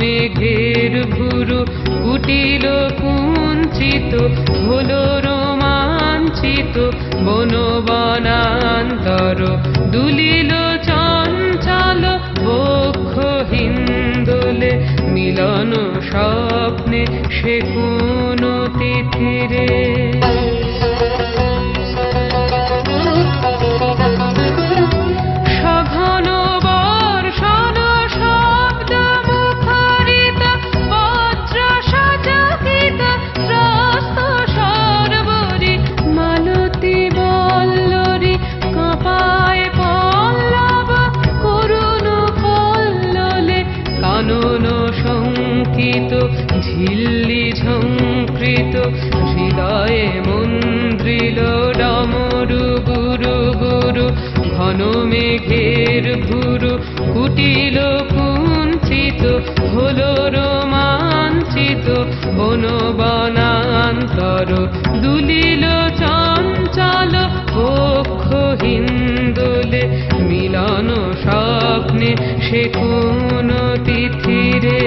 মেঘের ভুরু কুটিল কুঞ্চিত হলো রোমাঞ্চিত, বনবনান্তর, দুলিল চঞ্চল বক্ষ হিন্দোলে মিলন স্বপ্নে সে কোন তিথিরে। শঙ্কিত ঝিল্লি ঝঙ্কৃত হৃদয়ে মন্দ্রিল ডমরু গুরু গুরু, ঘন মেঘের ভুরু, কুটিল কুঞ্চিত, হলো রোমাঞ্চিত, বনবনান্তর, দুলিল চঞ্চল, বক্ষ হিন্দোলে, মিলন স্বপ্নে সে কোন তিথিরে